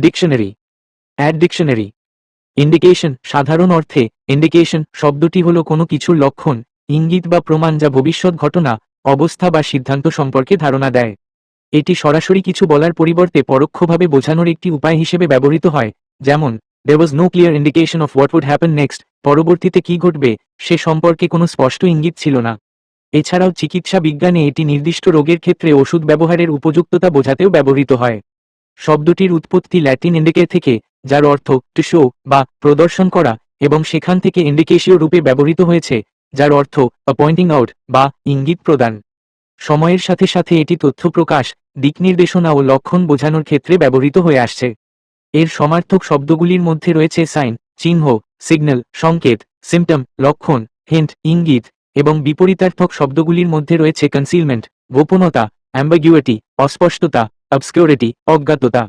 Dictionary. Add dictionary. Indication সাধারণ অর্থে, indication শব্দটি হল কোনো কিছুর লক্ষণ, ইঙ্গিত বা প্রমাণ যা ভবিষ্যৎ ঘটনা, অবস্থা বা সিদ্ধান্ত সম্পর্কে ধারণা দেয়। এটি সরাসরি কিছু বলার পরিবর্তে পরোক্ষভাবে বোঝানোর একটি উপায় হিসেবে ব্যবহৃত হয়, যেমন, there was no clear indication of what would happen next, পরবর্তীতে কি ঘটবে, সে সম্পর্কে কোনো স্পষ্ট ইঙ্গিত ছিল না। এছাড়াও চিকিৎসা বিজ্ঞানে এটি নির্দিষ্ট রোগের ক্ষেত্রে ওষুধ ব্যবহারের উপযুক্ততা বোঝাতেও ব্যবহৃত হয়। শব্দটির উৎপত্তি ল্যাটিন ইন্ডিকে থেকে, যার অর্থ টু শো বা প্রদর্শন করা এবং সেখান থেকে ইন্ডিকেশীয় রূপে ব্যবহৃত হয়েছে, যার অর্থ পয়েন্টিং আউট বা ইঙ্গিত প্রদান সময়ের সাথে সাথে এটি তথ্য প্রকাশ, দিক নির্দেশনা ও লক্ষণ বোঝানোর ক্ষেত্রে ব্যবহৃত হয়ে আসছে। এর সমার্থক শব্দগুলির মধ্যে রয়েছে সাইন, চিহ্ন, সিগন্যাল, সংকেত সিমটম লক্ষণ হিন্ট ইঙ্গিত, এবং বিপরীতার্থক শব্দগুলির মধ্যে রয়েছে কনসিলমেন্ট গোপনতা অ্যাম্বাগুইটি অস্পষ্টতা অবস্কিউরিটি অজ্ঞাততা